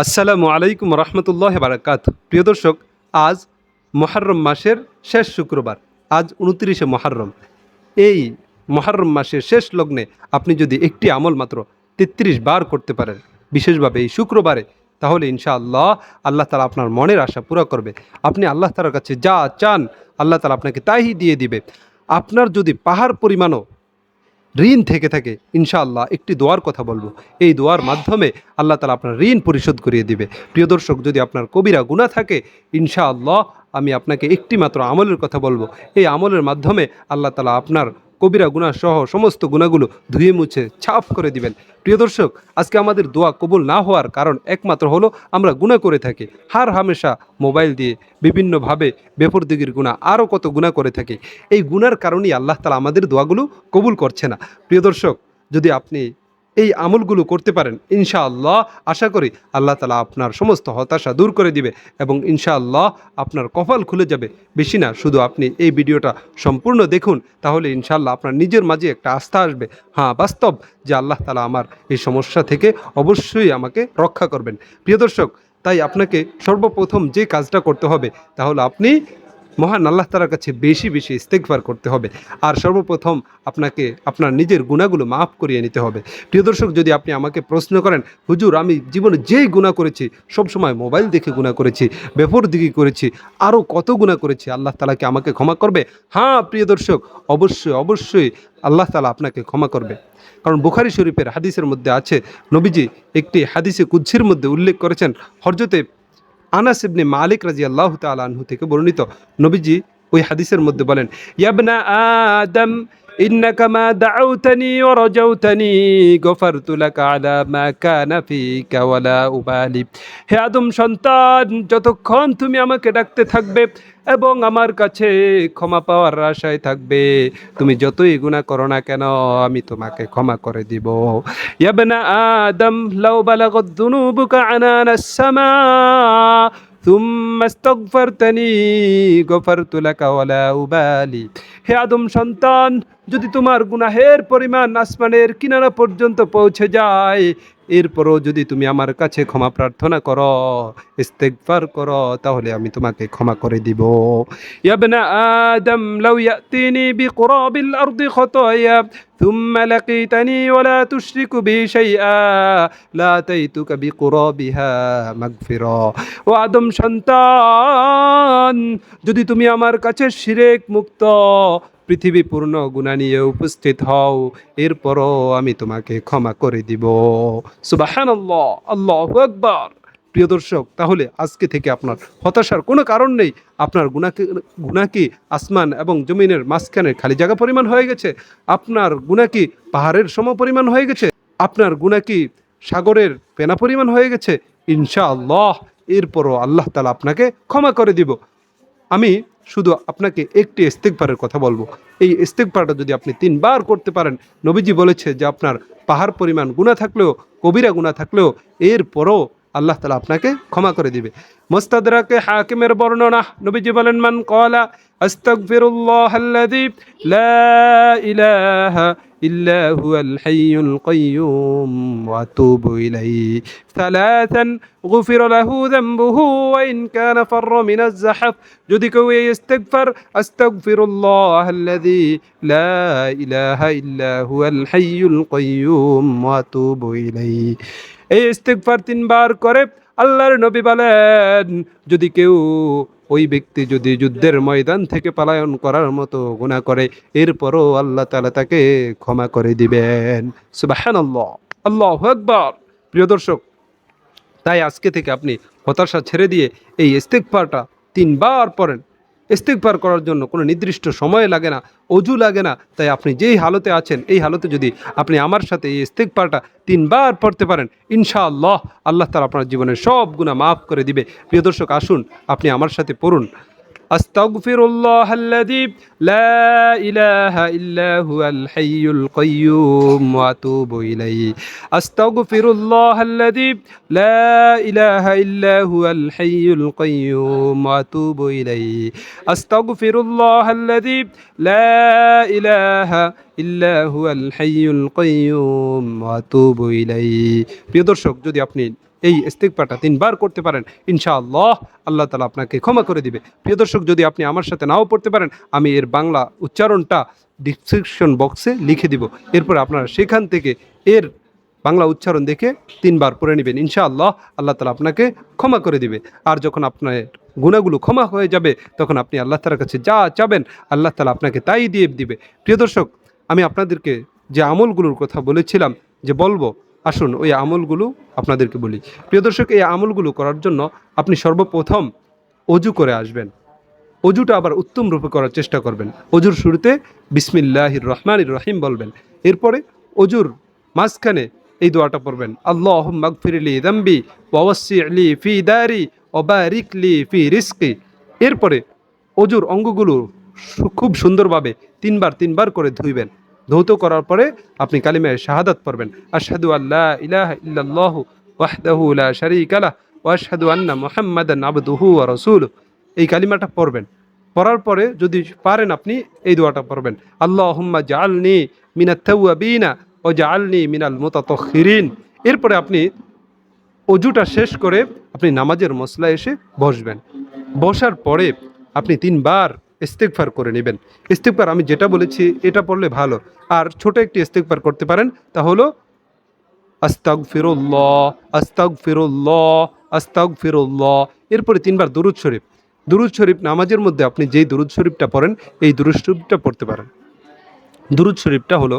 আসসালামু আলাইকুম রহমতুল্লাহ বারাকাত। প্রিয় দর্শক, আজ মহারম মাসের শেষ শুক্রবার, আজ উনত্রিশে মহারম এই মহারম মাসের শেষ লগ্নে আপনি যদি একটি আমল মাত্র তেত্রিশ বার করতে পারেন, বিশেষভাবে এই শুক্রবারে, তাহলে ইনশাআল্লাহ আল্লাহ তালা আপনার মনের আশা পুরো করবে। আপনি আল্লাহ তালার কাছে যা চান, আল্লাহ তালা আপনাকে তাই দিয়ে দিবে। আপনার যদি পাহাড় পরিমাণও ঋণ থেকে থাকে ইনশাআল্লাহ একটি দোয়ার কথা বলব। এই দোয়ার মাধ্যমে আল্লাহ তালা আপনার ঋণ পরিশোধ করিয়ে দিবে। প্রিয় দর্শক, যদি আপনার কবিরা গুণা থাকে, ইনশাআল্লাহ আমি আপনাকে একটি মাত্র আমলের কথা বলব। এই আমলের মাধ্যমে আল্লাহ তালা আপনার কবিরা গুণা সহ সমস্ত গুণাগুলো ধুয়ে মুছে ছাপ করে দিবেন। প্রিয় দর্শক, আজকে আমাদের দোয়া কবুল না হওয়ার কারণ একমাত্র হলো আমরা গুণা করে থাকি, হার হামেশা মোবাইল দিয়ে বিভিন্নভাবে বেপরদিগির গুণা আরও কত গুণা করে থাকি। এই গুণার কারণেই আল্লাহ তালা আমাদের দোয়াগুলো কবুল করছে না। প্রিয় দর্শক, যদি আপনি এই আমলগুলো করতে পারেন, ইনশাআল্লাহ। আশা করি আল্লাহ তালা আপনার সমস্ত হতাশা দূর করে দিবে এবং ইনশাআল্লাহ আপনার কপাল খুলে যাবে। বেশি না, শুধু আপনি এই ভিডিওটা সম্পূর্ণ দেখুন, তাহলে ইনশাআল্লাহ আপনার নিজের মাঝে একটা আস্থা আসবে। হ্যাঁ বাস্তব যে আল্লাহ তালা আমার এই সমস্যা থেকে অবশ্যই আমাকে রক্ষা করবেন। প্রিয় দর্শক, তাই আপনাকে সর্বপ্রথম যে কাজটা করতে হবে, তাহলে আপনি মহান আল্লাহ তালার কাছে বেশি বেশি ইস্তেকবার করতে হবে। আর সর্বপ্রথম আপনাকে, আপনার নিজের গুণাগুলো মাফ করিয়ে নিতে হবে। প্রিয় দর্শক, যদি আপনি আমাকে প্রশ্ন করেন, হুজুর, আমি জীবনে যেই গুণা করেছি, সবসময় মোবাইল দেখে গুণা করেছি বেফর দিকে করেছি আরও কত গুণা করেছি, আল্লাহ তালাকে আমাকে ক্ষমা করবে? হ্যাঁ প্রিয় দর্শক, অবশ্যই অবশ্যই আল্লাহ তালা আপনাকে ক্ষমা করবে। কারণ বুখারি শরীফের হাদিসের মধ্যে আছে, নবীজি একটি হাদিসে কুচ্ছির মধ্যে উল্লেখ করেছেন হরজতে আনাস ইবনে মালিক রাজি আল্লাহ তালু থেকে বর্ণিত। নবীজি ওই হাদিসের মধ্যে বলেন, ইয়াবনা আদম إنك ما دعوتني ورجوتني غفرت لك على ما كان فيك ولا أبالي হে আদম সন্তান যতক্ষণ তুমি আমাকে ডাকতে থাকবে এবং আমার কাছে ক্ষমা পাওয়ার আশায় থাকবে তুমি যতই গুণা করো না কেন আমি তোমাকে ক্ষমা করে দিব ইয়াবনা আদম লাউ বালাগত দুনুবুকা আনানা সামা ثم استغفرتني غفرت لك ولا أبالي হে আদম সন্তান যদি তোমার গুনাহের পরিমাণ আসমানের কিনারা পর্যন্ত পৌঁছে যায় এরপরও যদি তুমি আমার কাছে ক্ষমা প্রার্থনা করো ইস্তেগফার করো তাহলে আমি তোমাকে ক্ষমা করে দিব ইয়াবনা আদম লাউ ইয়াতিনি বিকুরাবিল আরদি খতায়া ثم لقيتني ولا تشرك بي شيئا لاتيتك بقرابها مغفرا ও আদম সন্তান যদি তুমি আমার কাছে শিরেক মুক্ত পৃথিবী পূর্ণ গুণা নিয়ে উপস্থিত হও। এরপরও আমি তোমাকে ক্ষমা করে দিব। সুবাহান আল্লাহ আল্লাহ আকবার। প্রিয় দর্শক, তাহলে আজকে থেকে আপনার হতাশার কোনো কারণ নেই। আপনার গুণাকে গুণা কি আসমান এবং জমিনের মাঝখানে খালি জায়গা পরিমাণ হয়ে গেছে। আপনার গুণা কি পাহাড়ের সম পরিমাণ হয়ে গেছে। আপনার গুণা কি সাগরের পেনা পরিমাণ হয়ে গেছে। ইনশাআল্লাহ, এরপরও আল্লাহ তালা আপনাকে ক্ষমা করে দিব। আমি শুধু আপনাকে একটি ইস্তেকবারের কথা বলব। এই ইস্তেকবারটা যদি আপনি তিনবার করতে পারেন, নবীজি বলেছে যে আপনার পাহাড় পরিমাণ গুণা থাকলেও, কবিরা গুণা থাকলেও, এরপরও الله আল্লাহ তালা আপনাকে ক্ষমা করে দিবে। মোস্তাদরাকে হাকিমের جبل من বলেন استغفر الله الذي لا إله إلا هو الحي القيوم وأتوب إليه ثلاثا غفر له ذنبه وإن كان فر من الزحف جدك ويستغفر أستغفر الله الذي لا إله إلا هو الحي القيوم وأتوب إليه এই ইস্তেগফার তিনবার করে আল্লাহর নবী বলেন, যদি কেউ ওই ব্যক্তি যদি যুদ্ধের ময়দান থেকে পলায়ন করার মতো গুণা করে, এরপরও আল্লাহ তালা তাকে ক্ষমা করে দিবেন। সুবাহান আল্লাহ আল্লাহ আকবর। প্রিয় দর্শক, তাই আজকে থেকে আপনি হতাশা ছেড়ে দিয়ে এই ইস্তেকফারটা তিনবার পড়েন। ইস্তেকবার করার জন্য কোনো নির্দিষ্ট সময় লাগে না, অজু লাগে না। তাই আপনি যেই হালতে আছেন, এই হালতে যদি আপনি আমার সাথে এই ইস্তেকবারটা তিনবার পড়তে পারেন, ইনশাআল্লাহ আল্লাহ তালা আপনার জীবনের সব গুণা মাফ করে দিবে। প্রিয় দর্শক, আসুন, আপনি আমার সাথে পড়ুন। أستغفر الله الذي لا إله إلا هو الحي القيوم وأتوب إليه أستغفر الله الذي لا إله إلا هو الحي القيوم وأتوب إليه أستغفر الله الذي لا إله إلا هو الحي القيوم وأتوب إليه প্রিয় দর্শক যদি আপনি এই ইস্তেকবারটা তিনবার করতে পারেন, ইনশাআল্লাহ আল্লাহ তালা আপনাকে ক্ষমা করে দিবে। প্রিয় দর্শক, যদি আপনি আমার সাথে নাও পড়তে পারেন, আমি এর বাংলা উচ্চারণটা ডিসক্রিপশন বক্সে লিখে দিব। এরপর আপনারা সেখান থেকে এর বাংলা উচ্চারণ দেখে তিনবার পড়ে নেবেন, ইনশাআল্লাহ আল্লাহ তালা আপনাকে ক্ষমা করে দিবে। আর যখন আপনার গুণাগুলো ক্ষমা হয়ে যাবে, তখন আপনি আল্লাহ তালার কাছে যা চাবেন, আল্লাহ তালা আপনাকে তাই দিয়ে দিবে। প্রিয় দর্শক, আমি আপনাদেরকে যে আমলগুলোর কথা বলেছিলাম, যে বলব আসুন ওই আমলগুলো আপনাদেরকে বলি। প্রিয় দর্শক, এই আমলগুলো করার জন্য আপনি সর্বপ্রথম অজু করে আসবেন। অজুটা আবার উত্তম রূপে করার চেষ্টা করবেন। অজুর শুরুতে বিসমিল্লাহির রহমানির রহিম বলবেন। এরপরে অজুর মাঝখানে এই দোয়াটা পড়বেন। আল্লাহ মাগফিরলি দাম্বি ওয়াসিলি ফি দারি ওবারিকলি ফি রিস্কি এরপরে অজুর অঙ্গগুলো খুব সুন্দরভাবে তিনবার তিনবার করে ধুইবেন। ধৌত করার পরে আপনি কালিমায় শাহাদাত পড়বেন। আশহাদু আল্লাহ ইলাহা ইল্লাল্লাহু ওয়াহদাহু লা শারীকা লাহ ওয়া আশহাদু আন্না মুহাম্মাদান আবদুহু ওয়া রাসূলুহু। এই কালিমাটা পড়বেন। পড়ার পরে যদি পারেন আপনি এই দোয়াটা পড়বেন। আল্লাহ আল্লাহুম্মা জাআলনি মিনাত তাওয়াবিনা ও জাআলনি মিনাল মুতাতাহহিরিন এরপরে আপনি অজুটা শেষ করে আপনি নামাজের মশলা এসে বসবেন। বসার পরে আপনি তিনবার ইস্তেকফার করে নেবেন। ইস্তেকফার আমি যেটা বলেছি, এটা পড়লে ভালো। আর ছোট একটি ইস্তেকফার করতে পারেন, তা হলো আস্তাগ ফিরুল্লাহ আস্তাগ ফিরুল্লাহ আস্তাগ ফিরুল্লাহ এরপরে তিনবার দুরুদ শরীফ। দুরুদ শরীফ নামাজের মধ্যে আপনি যেই দুরুদ শরীফটা পড়েন, এই দুরুদ শরীফটা পড়তে পারেন। দুরুদ শরীফটা হলো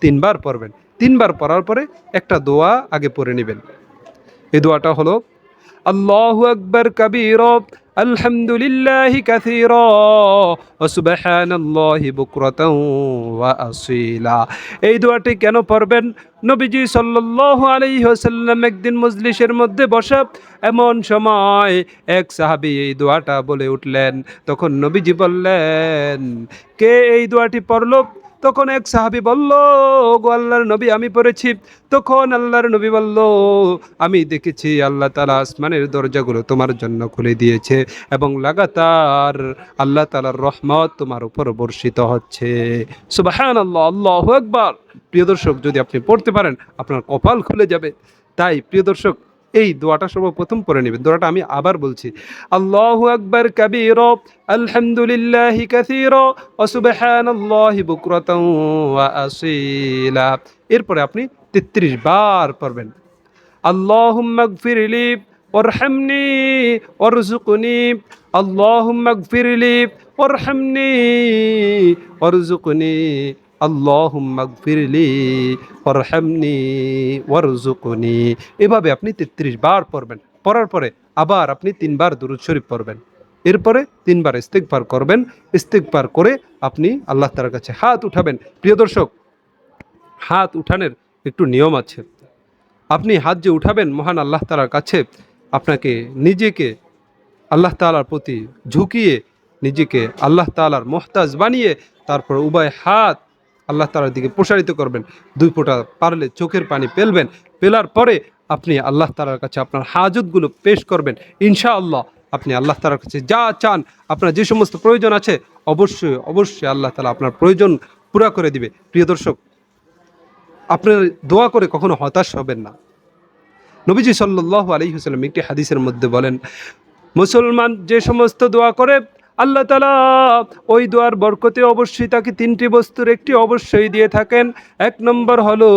তিনবার পড়বেন। তিনবার পড়ার পরে একটা দোয়া আগে পড়ে নেবেন। এই দোয়াটা হলো, আল্লাহু আকবার কাবীরা, আলহামদুলিল্লাহ কাসীরা সুবহানাল্লাহি বুকরাতাও ওয়া আসীলা। এই দোয়াটি কেন পড়বেন? নবীজি সাল্লাল্লাহু আলাইহি ওয়াসাল্লাম একদিন মজলিসের মধ্যে বসা এমন সময় এক সাহাবী এই দোয়াটা বলে উঠলেন। তখন নবীজি বললেন, কে এই দোয়াটি পড়ল? তখন এক সাহাবী বলল, গো আল্লাহর নবী, আমি পড়েছি। তখন আল্লাহর নবী বলল, আমি দেখেছি আল্লাহ তালা আসমানের দরজাগুলো তোমার জন্য খুলে দিয়েছে এবং লাগাতার আল্লাহ তালার রহমত তোমার উপর বর্ষিত হচ্ছে। সুবাহান আল্লাহ আল্লাহ একবার প্রিয় দর্শক, যদি আপনি পড়তে পারেন, আপনার কপাল খুলে যাবে। তাই প্রিয় দর্শক এই দোয়াটা সর্বপ্রথম পড়ে নেবেন। দোয়াটা আমি আবার বলছি। আল্লাহু আকবার কাবীর, আলহামদুলিল্লাহ কাসীর ও সুবহানাল্লাহি বুকরাতাও ওয়া আসীলা। এরপরে আপনি 33 বার পড়বেন। আল্লাহুম্মা গফিরলি, ওয়ারহামনি, ওয়ারযুকনি। আল্লাহুম্মা গফিরলি, ওয়ারহামনি, ওয়ারযুকনি। ওয়ারযুকনি। এভাবে আপনি 33 বার পড়বেন। পড়ার পরে আবার আপনি তিনবার দুরূদ শরীফ পড়বেন। এরপরে তিনবার ইস্তেগফার করবেন। ইস্তেগফার করে আপনি আল্লাহ তাআলার কাছে হাত উঠাবেন। প্রিয় দর্শক, হাত উঠানের একটু নিয়ম আছে। আপনি হাত যে উঠাবেন, মহান আল্লাহ তালার কাছে আপনাকে নিজেকে, আল্লাহ তালার প্রতি ঝুঁকিয়ে নিজেকে আল্লাহ তালার মোহতাজ বানিয়ে তারপর উভয় হাত আল্লাহ তালার দিকে প্রসারিত করবেন। দুই ফোঁটা পারলে চোখের পানি পেলবেন পেলার পরে আপনি আল্লাহ তালার কাছে আপনার হাজতগুলো পেশ করবেন। ইনশাআল্লাহ আপনি আল্লাহ তালার কাছে যা চান, আপনার যে সমস্ত প্রয়োজন আছে, অবশ্যই অবশ্যই আল্লাহ তালা আপনার প্রয়োজন পুরা করে দিবে। প্রিয় দর্শক আপনার দোয়া করে কখনো হতাশ হবেন না। নবীজি সাল্লাহ আলী হুসালাম একটি হাদিসের মধ্যে বলেন, মুসলমান যে সমস্ত দোয়া করে আল্লাহ তালা ওই দোয়ার বরকতে অবশ্যই তাকে তিনটি বস্তুর একটি অবশ্যই দিয়ে থাকেন। এক নম্বর হলো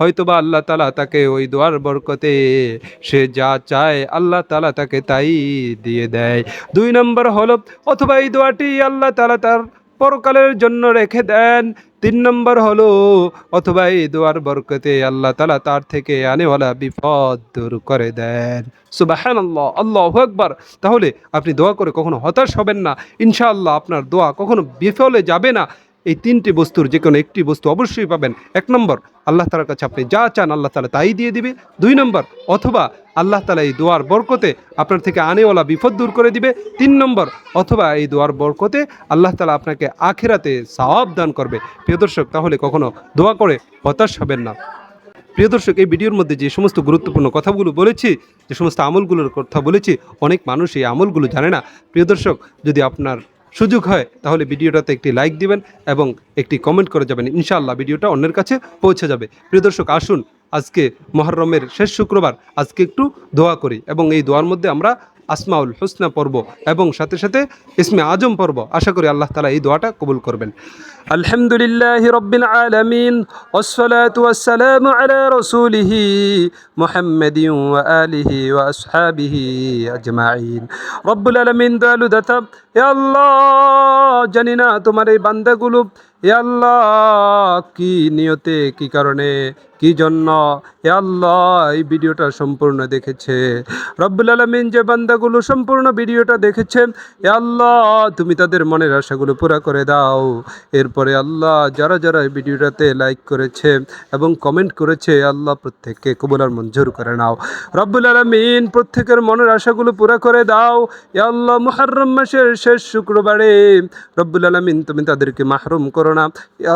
হয়তোবা আল্লাহ তালা তাকে ওই দোয়ার বরকতে সে যা চায় আল্লাহ তালা তাকে তাই দিয়ে দেয়। দুই নম্বর হলো অথবা এই দোয়াটি আল্লাহ তালা তার পরকালের জন্য রেখে দেন। তিন নম্বর হলো, অথবা এই দোয়ার বরকতে আল্লাহ তালা তার থেকে আনেওয়ালা বিপদ দূর করে দেন। সুবাহান আল্লাহ আল্লাহ একবার তাহলে আপনি দোয়া করে কখনো হতাশ হবেন না। ইনশাআল্লাহ আপনার দোয়া কখনো বিফলে যাবে না। এই তিনটি বস্তুর যে কোনো একটি বস্তু অবশ্যই পাবেন। এক নম্বর, আল্লাহ তালার কাছে আপনি যা চান আল্লাহ তালা তাই দিয়ে দিবে। দুই নম্বর, অথবা আল্লাহ তালা এই দোয়ার বরকতে আপনার থেকে আনেওয়ালা বিপদ দূর করে দিবে। তিন নম্বর, অথবা এই দোয়ার বরকতে আল্লাহ তালা আপনাকে আখেরাতে সওয়াব দান করবে। প্রিয় দর্শক, তাহলে কখনো দোয়া করে হতাশ হবেন না। প্রিয় দর্শক, এই ভিডিওর মধ্যে যে সমস্ত গুরুত্বপূর্ণ কথাগুলো বলেছি, যে সমস্ত আমলগুলোর কথা বলেছি, অনেক মানুষ এই আমলগুলো জানে না। প্রিয় দর্শক, যদি আপনার সুযোগ হয়, তাহলে ভিডিওটাতে একটি লাইক দিবেন এবং একটি কমেন্ট করে যাবেন। ইনশাআল্লাহ ভিডিওটা অন্যের কাছে পৌঁছে যাবে। প্রিয় দর্শক, আসুন, আজকে মহরমের শেষ শুক্রবার, আজকে একটু দোয়া করি এবং এই দোয়ার মধ্যে আমরা আসমাউল হুসনা পর্ব এবং সাথে সাথে ইসমে আজম পর্ব। আশা করি আল্লাহ তালা এই দোয়াটা কবুল করবেন। আলহামদুলিল্লাহ রব্বিল আলমিন ওসলাতাম আলা রসুলিহি মোহাম্মদি আলিহি ওয়াসহাবিহি আজমাইন। রব্বুল আলমিন দয়ালু দাতা এ আল্লাহ, জানি না তোমার এই বান্দাগুলো এ আল্লাহ, কি নিয়তে, কি কারণে, কি জন্য? এ আল্লাহ, এই ভিডিওটা সম্পূর্ণ দেখেছে। রব্বুল আলমিন যে বান্দাগুলো সম্পূর্ণ ভিডিওটা দেখেছে এ আল্লাহ, তুমি তাদের মনের আশাগুলো পুরা করে দাও। এরপরে আল্লাহ যারা যারা এই ভিডিওটাতে লাইক করেছে এবং কমেন্ট করেছে আল্লাহ, প্রত্যেককে কবুলার মঞ্জুর করে নাও। রব্বুল আলমিন প্রত্যেকের মনের আশাগুলো পুরা করে দাও। এ আল্লাহ, মুহাররম মাসের শেষ শুক্রবারে রব্বুল আলমিন তুমি তাদেরকে মাহরুম করো না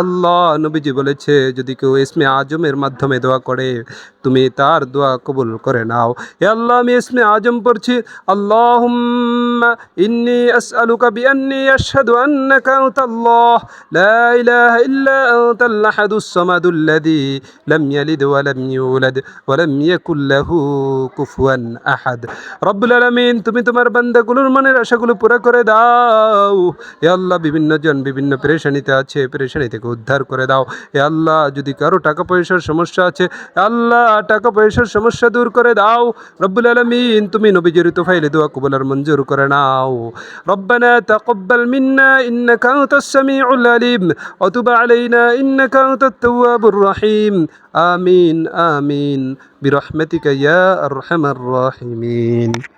আল্লাহ, নবীজি বলেছে, যদি কেউ ইসমে আজমের মাধ্যমে দোয়া করে, তুমি তার দোয়া কবুল করে নাও। এ আল্লাহ, আমি ইসমে আজম পড়ছি। আল্লাহুম্মা ইন্নি আশহাদু আন্নাকা লা ইলাহা ইল্লা আহাদুস সামাদুল্লাযী লাম ইয়ালিদ ওয়া লাম ইউলাদ ওয়া লাম ইয়াকুল লাহু কুফুয়ান আহাদ। আলামিন, তুমি তোমার বান্দাগুলোর মনের আশাগুলো পুরা করে দাও। এ আল্লাহ, বিভিন্ন জন বিভিন্ন পেরেশানিতে আছে। পেরেশানি থেকে উদ্ধার করে দাও। এ আল্লাহ, যদি কারও টাকা পয়সার সমস্যা আছে আল্লাহ, টাকা পয়সার সমস্যা দূর করে দাও। রব্বুল আলামিন, তুমি নবীজির তোফাইলে দোয়া কবুলার মঞ্জুর করে নাও। আনতাস সামিউল আলিম। ওয়া তুব আলাইনা, ইন্নাকা আনতাত তাওয়াবুর রহিম। আমিন আমিন। বিরহমাতিকা ইয়া আরহামার রাহিমিন।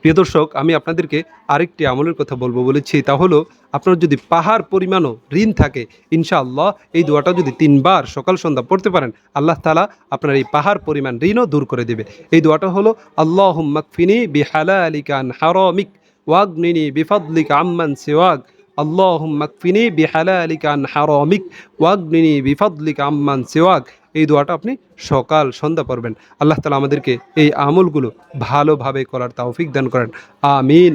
প্রিয় দর্শক, আমি আপনাদেরকে আরেকটি আমলের কথা বলব বলেছি। তা হলো, আপনার যদি পাহাড় পরিমাণও ঋণ থাকে, ইনশাআল্লাহ এই দোয়াটা যদি তিনবার সকাল সন্ধ্যা পড়তে পারেন, আল্লাহ তালা আপনার এই পাহাড় পরিমাণ ঋণও দূর করে দেবে। এই দোয়াটা হলো আল্লাহ মাকফিনি বিহালা আলিকান হারমিক ওয়াগনিনি বিফাদলিকা আম্মান সেওয়াগ আল্লাহ মাকফিনি বিহালা আলিকান হারমিক ওয়াগনিনি বিফাদলিকা আম্মান সেওয়াগ এই দোয়াটা আপনি সকাল, সন্ধ্যা পড়বেন। আল্লাহ তালা আমাদেরকে এই আমলগুলো ভালোভাবে করার তাওফিক দান করেন। আমিন।